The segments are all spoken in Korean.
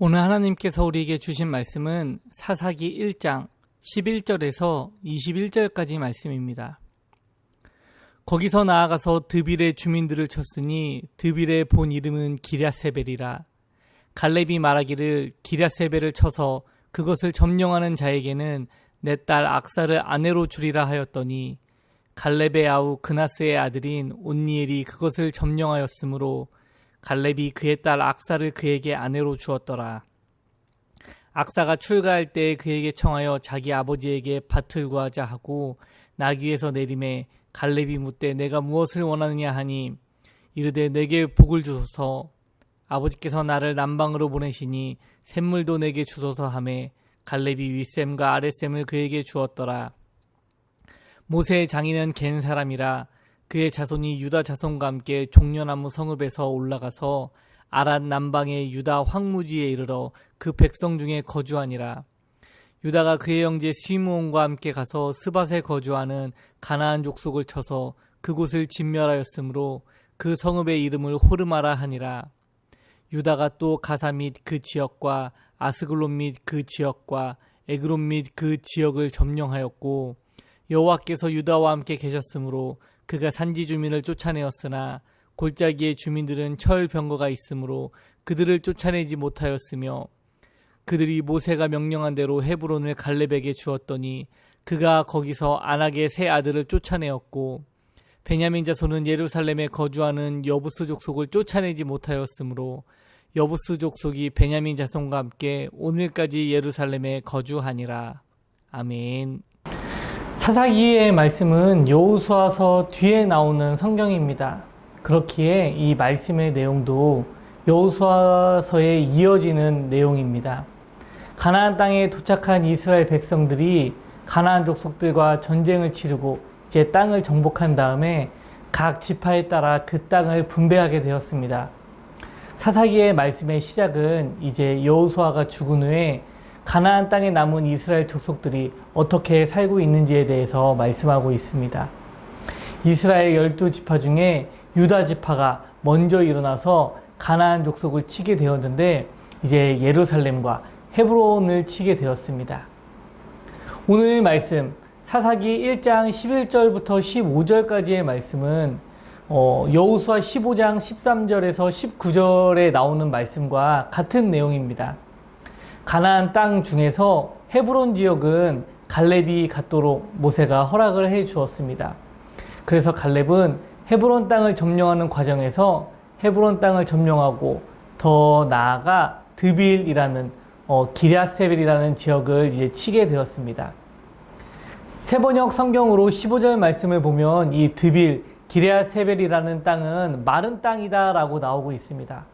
오늘 하나님께서 우리에게 주신 말씀은 사사기 1장 11절에서 21절까지 말씀입니다. 거기서 나아가서 드빌의 주민들을 쳤으니 드빌의 본 이름은 기랴세벨이라 갈렙이 말하기를 기랴세벨을 쳐서 그것을 점령하는 자에게는 내 딸 악사를 아내로 주리라 하였더니 갈렙의 아우 그나스의 아들인 온니엘이 그것을 점령하였으므로 갈렙이 그의 딸 악사를 그에게 아내로 주었더라. 악사가 출가할 때 그에게 청하여 자기 아버지에게 밭을 구하자 하고 나귀에서 내림에 갈렙이 묻되 내가 무엇을 원하느냐 하니 이르되 내게 복을 주소서 아버지께서 나를 남방으로 보내시니 샘물도 내게 주소서 하매 갈렙이 윗샘과 아랫샘을 그에게 주었더라. 모세의 장인은 겐 사람이라 그의 자손이 유다 자손과 함께 종려나무 성읍에서 올라가서 아랏 남방의 유다 황무지에 이르러 그 백성 중에 거주하니라. 유다가 그의 형제 시므온과 함께 가서 스밧에 거주하는 가나안 족속을 쳐서 그곳을 진멸하였으므로 그 성읍의 이름을 호르마라 하니라. 유다가 또 가사 및 그 지역과 아스글론 및 그 지역과 에그론 및 그 지역을 점령하였고 여호와께서 유다와 함께 계셨으므로 그가 산지 주민을 쫓아내었으나 골짜기의 주민들은 철 병거가 있으므로 그들을 쫓아내지 못하였으며 그들이 모세가 명령한 대로 헤브론을 갈렙에게 주었더니 그가 거기서 안악의 세 아들을 쫓아내었고 베냐민 자손은 예루살렘에 거주하는 여부스 족속을 쫓아내지 못하였으므로 여부스 족속이 베냐민 자손과 함께 오늘까지 예루살렘에 거주하니라. 아멘. 사사기의 말씀은 여호수아서 뒤에 나오는 성경입니다. 그렇기에 이 말씀의 내용도 여호수아서에 이어지는 내용입니다. 가나안 땅에 도착한 이스라엘 백성들이 가나안 족속들과 전쟁을 치르고 이제 땅을 정복한 다음에 각 지파에 따라 그 땅을 분배하게 되었습니다. 사사기의 말씀의 시작은 이제 여호수아가 죽은 후에 가나안 땅에 남은 이스라엘 족속들이 어떻게 살고 있는지에 대해서 말씀하고 있습니다. 이스라엘 열두 지파 중에 유다 지파가 먼저 일어나서 가나안 족속을 치게 되었는데 이제 예루살렘과 헤브론을 치게 되었습니다. 오늘 말씀 사사기 1장 11절부터 15절까지의 말씀은 어, 여우수아 15장 13절에서 19절에 나오는 말씀과 같은 내용입니다. 가나안 땅 중에서 헤브론 지역은 갈렙이 갖도록 모세가 허락을 해 주었습니다. 그래서 갈렙은 헤브론 땅을 점령하는 과정에서 헤브론 땅을 점령하고 더 나아가 드빌이라는 어, 기랴세벨이라는 지역을 이제 치게 되었습니다. 세번역 성경으로 15절 말씀을 보면 이 드빌 기레아세벨이라는 땅은 마른 땅이다라고 나오고 있습니다.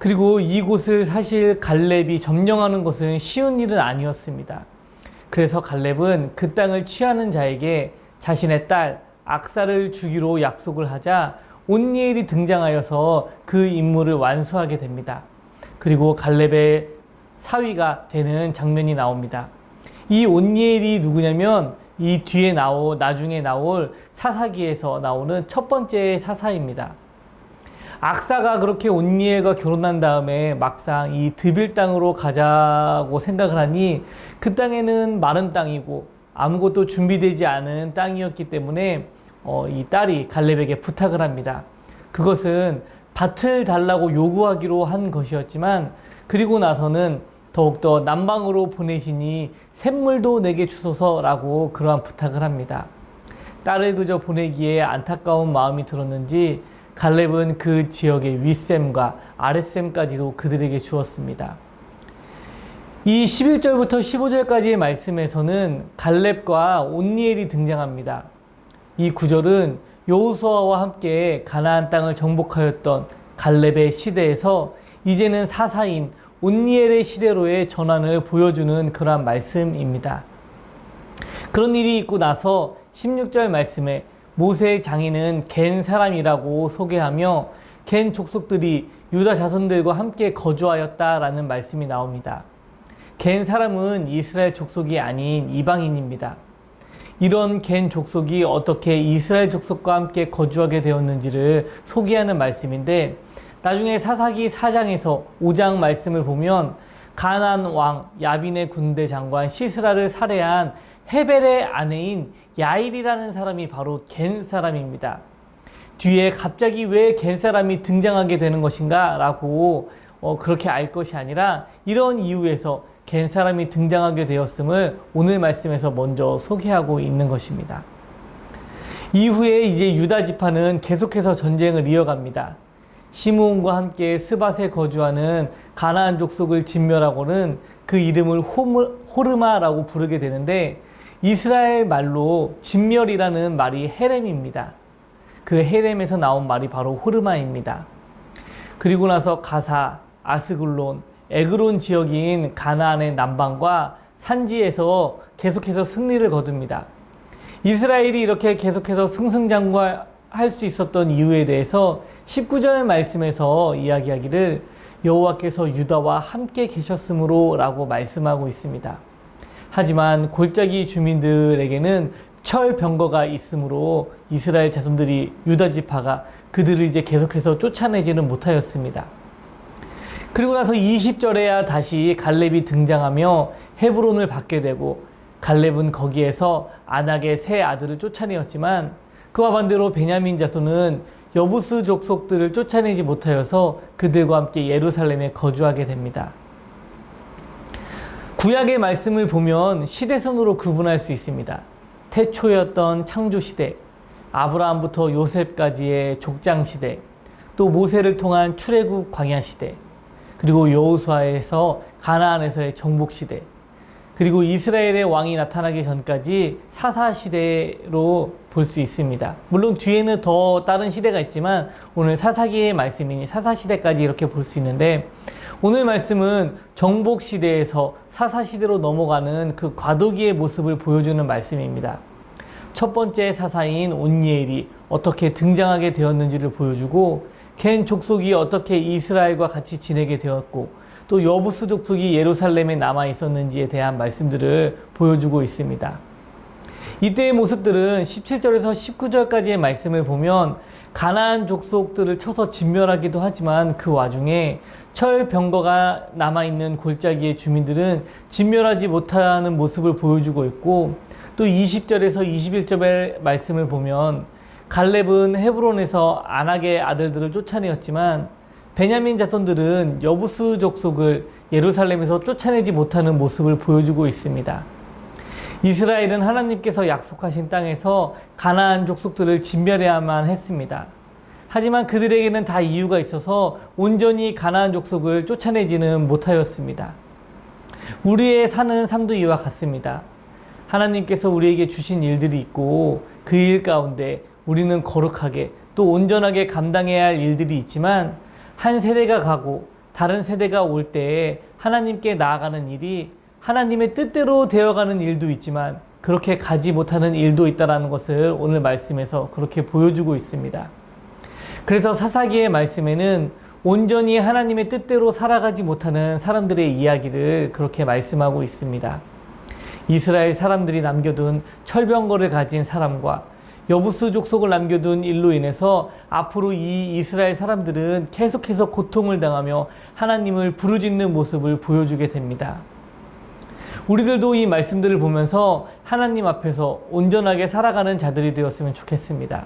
그리고 이곳을 사실 갈렙이 점령하는 것은 쉬운 일은 아니었습니다. 그래서 갈렙은 그 땅을 취하는 자에게 자신의 딸 악사를 주기로 약속을 하자 온니엘이 등장하여서 그 임무를 완수하게 됩니다. 그리고 갈렙의 사위가 되는 장면이 나옵니다. 이 온니엘이 누구냐면 이 뒤에 나오 나중에 나올 사사기에서 나오는 첫 번째 사사입니다. 악사가 그렇게 온니엘과 결혼한 다음에 막상 이 드빌 땅으로 가자고 생각을 하니 그 땅에는 마른 땅이고 아무것도 준비되지 않은 땅이었기 때문에 어, 이 딸이 갈렙에게 부탁을 합니다. 그것은 밭을 달라고 요구하기로 한 것이었지만 그리고 나서는 더욱더 남방으로 보내시니 샘물도 내게 주소서라고 그러한 부탁을 합니다. 딸을 그저 보내기에 안타까운 마음이 들었는지 갈렙은 그 지역의 윗샘과 아랫샘까지도 그들에게 주었습니다. 이 11절부터 15절까지의 말씀에서는 갈렙과 온니엘이 등장합니다. 이 구절은 여호수아와 함께 가나안 땅을 정복하였던 갈렙의 시대에서 이제는 사사인 온니엘의 시대로의 전환을 보여주는 그러한 말씀입니다. 그런 일이 있고 나서 16절 말씀에 모세의 장인은 겐 사람이라고 소개하며 겐 족속들이 유다 자손들과 함께 거주하였다라는 말씀이 나옵니다. 겐 사람은 이스라엘 족속이 아닌 이방인입니다. 이런 겐 족속이 어떻게 이스라엘 족속과 함께 거주하게 되었는지를 소개하는 말씀인데 나중에 사사기 4장에서 5장 말씀을 보면 가나안 왕 야빈의 군대 장관 시스라를 살해한 헤벨의 아내인 야일이라는 사람이 바로 겐 사람입니다. 뒤에 갑자기 왜 겐 사람이 등장하게 되는 것인가 라고 어, 그렇게 알 것이 아니라 이런 이유에서 겐 사람이 등장하게 되었음을 오늘 말씀에서 먼저 소개하고 있는 것입니다. 이후에 이제 유다 지파는 계속해서 전쟁을 이어갑니다. 시므온과 함께 스밧에 거주하는 가나안 족속을 진멸하고는 그 이름을 호르, 호르마라고 부르게 되는데 이스라엘 말로 진멸이라는 말이 헤렘입니다. 그 헤렘에서 나온 말이 바로 호르마입니다. 그리고 나서 가사, 아스글론, 에그론 지역인 가나안의 남방과 산지에서 계속해서 승리를 거둡니다. 이스라엘이 이렇게 계속해서 승승장구할 수 있었던 이유에 대해서 19절 말씀에서 이야기하기를 여호와께서 유다와 함께 계셨으므로라고 말씀하고 있습니다. 하지만 골짜기 주민들에게는 철 병거가 있으므로 이스라엘 자손들이 유다 지파가 그들을 이제 계속해서 쫓아내지는 못하였습니다. 그리고 나서 20절에야 다시 갈렙이 등장하며 헤브론을 받게 되고 갈렙은 거기에서 안악의 세 아들을 쫓아내었지만 그와 반대로 베냐민 자손은 여부스 족속들을 쫓아내지 못하여서 그들과 함께 예루살렘에 거주하게 됩니다. 구약의 말씀을 보면 시대선으로 구분할 수 있습니다. 태초였던 창조 시대, 아브라함부터 요셉까지의 족장 시대, 또 모세를 통한 출애굽 광야 시대, 그리고 여호수아에서 가나안에서의 정복 시대, 그리고 이스라엘의 왕이 나타나기 전까지 사사 시대로 볼 수 있습니다. 물론 뒤에는 더 다른 시대가 있지만 오늘 사사기의 말씀이니 사사 시대까지 이렇게 볼 수 있는데 오늘 말씀은 정복 시대에서 사사 시대로 넘어가는 그 과도기의 모습을 보여주는 말씀입니다. 첫 번째 사사인 온니엘이 어떻게 등장하게 되었는지를 보여주고 겐 족속이 어떻게 이스라엘과 같이 지내게 되었고 또 여부스 족속이 예루살렘에 남아 있었는지에 대한 말씀들을 보여주고 있습니다. 이때의 모습들은 17절에서 19절까지의 말씀을 보면 가나안 족속들을 쳐서 진멸하기도 하지만 그 와중에 철병거가 남아있는 골짜기의 주민들은 진멸하지 못하는 모습을 보여주고 있고 또 20절에서 21절의 말씀을 보면 갈렙은 헤브론에서 안악의 아들들을 쫓아내었지만 베냐민 자손들은 여부스 족속을 예루살렘에서 쫓아내지 못하는 모습을 보여주고 있습니다. 이스라엘은 하나님께서 약속하신 땅에서 가나안 족속들을 진멸해야만 했습니다. 하지만 그들에게는 다 이유가 있어서 온전히 가나안 족속을 쫓아내지는 못하였습니다. 우리의 사는 삶도 이와 같습니다. 하나님께서 우리에게 주신 일들이 있고 그 일 가운데 우리는 거룩하게 또 온전하게 감당해야 할 일들이 있지만 한 세대가 가고 다른 세대가 올 때에 하나님께 나아가는 일이 하나님의 뜻대로 되어가는 일도 있지만 그렇게 가지 못하는 일도 있다라는 것을 오늘 말씀에서 그렇게 보여주고 있습니다. 그래서 사사기의 말씀에는 온전히 하나님의 뜻대로 살아가지 못하는 사람들의 이야기를 그렇게 말씀하고 있습니다. 이스라엘 사람들이 남겨둔 철병거를 가진 사람과 여부스 족속을 남겨둔 일로 인해서 앞으로 이 이스라엘 사람들은 계속해서 고통을 당하며 하나님을 부르짖는 모습을 보여주게 됩니다. 우리들도 이 말씀들을 보면서 하나님 앞에서 온전하게 살아가는 자들이 되었으면 좋겠습니다.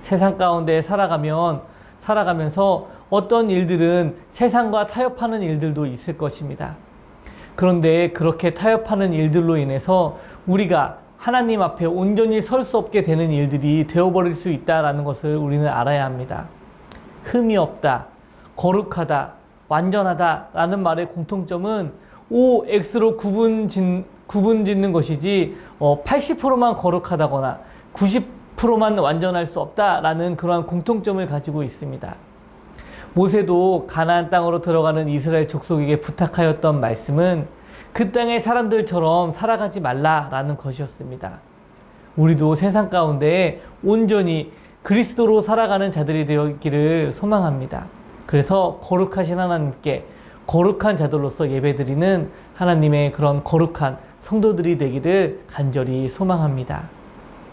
세상 가운데 살아가면 살아가면서 어떤 일들은 세상과 타협하는 일들도 있을 것입니다. 그런데 그렇게 타협하는 일들로 인해서 우리가 하나님 앞에 온전히 설 수 없게 되는 일들이 되어버릴 수 있다라는 것을 우리는 알아야 합니다. 흠이 없다, 거룩하다, 완전하다 라는 말의 공통점은 O, X로 구분, 짓는 것이지 어, 80%만 거룩하다거나 90% 만 완전할 수 없다라는 그러한 공통점을 가지고 있습니다. 모세도 가나안 땅으로 들어가는 이스라엘 족속에게 부탁하였던 말씀은 그 땅의 사람들처럼 살아가지 말라라는 것이었습니다. 우리도 세상 가운데 온전히 그리스도로 살아가는 자들이 되었기를 소망합니다. 그래서 거룩하신 하나님께 거룩한 자들로서 예배드리는 하나님의 그런 거룩한 성도들이 되기를 간절히 소망합니다.